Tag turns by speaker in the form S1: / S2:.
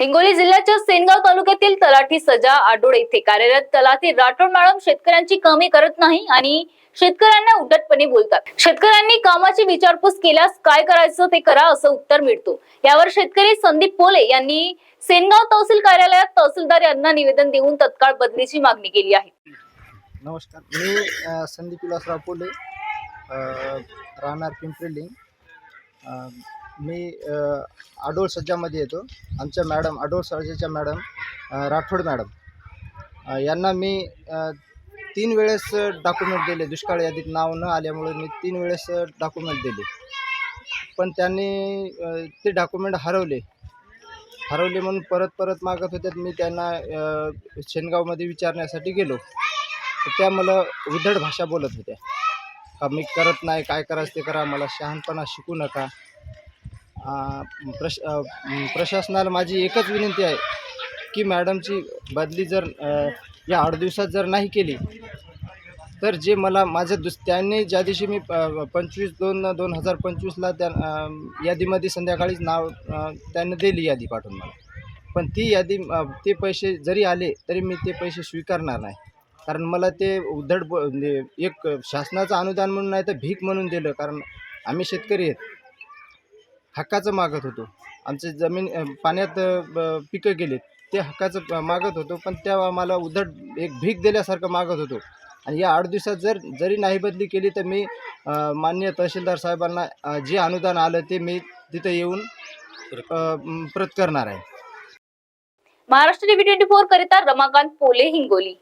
S1: हिंगोली जिल्ह्याच्या सेनगाव तालुक्यातील तलाठी सजा आडोळे येथे कार्यरत. तलाठी राठोड मॅडम शेतकऱ्यांची कमी करत नाही आणि शेतकऱ्यांना उद्धटपणे बोलतात. शेतकऱ्यांनी कामाची विचारपूस केल्यास काय करायचं ते करा असं उत्तर मिळतो. यावर शेतकरी संदीप पोले यांनी सेनगाव तहसील कार्यालयात तहसीलदार यांना निवेदन देऊन तत्काळ बदलीची मागणी केली आहे.
S2: नमस्कार. मी संदीप विलासराव पोले राहणार पिंपरी लिंग. मी आडोळ सज्जामध्ये येतो. आमच्या मॅडम आडोळ सज्जाच्या मॅडम राठोड मॅडम. यांना मी तीन वेळेस डॉक्युमेंट दिले. दुष्काळ यादीत नाव न आल्यामुळे मी तीन वेळेस डॉक्युमेंट दिले. पण त्यांनी ते डॉक्युमेंट हरवले. हरवले म्हणून परत परत मागत होत्यात मी त्यांना शेनगावमध्ये विचारण्यासाठी गेलो. तर त्या मला उद्धट भाषा बोलत होत्या. का मी करत नाही काय करायचं ते करा. मला शहाणपणा शिकू नका. प्रश प्रशासनाला माझी एकच विनंती आहे की मॅडमची बदली जर या आठ दिवसात जर नाही केली तर जे मला माझं दुस त्यांनी ज्या दिवशी मी प पंचवीस दोन दोन हजार पंचवीसला त्या यादीमध्ये संध्याकाळीच नाव त्यांना त्यांनी दिली यादी पाठवून मला. पण ती यादी ते पैसे जरी आले तरी मी ते पैसे स्वीकारणार नाही. कारण मला ते उद्धड ब म्हणजे एक शासनाचं अनुदान म्हणून नाही तर भीक म्हणून दिलं कारण आम्ही शेतकरी आहेत. हक्काचं मागत होतो. आमचे जमीन पाण्यात पिकं गेलेत ते हक्काचं मागत होतो पण तेव्हा मला उद्धट एक भीक दिल्यासारखं मागत होतो. आणि या आठ दिवसात जर जरी नाही बदली केली तर मी मान्य तहसीलदार साहेबांना जे अनुदान आलं ते मी तिथं येऊन प्रत करणार आहे.
S1: महाराष्ट्र टीव्ही ट्वेंटी फोर करिता रमाकांत पोले हिंगोली.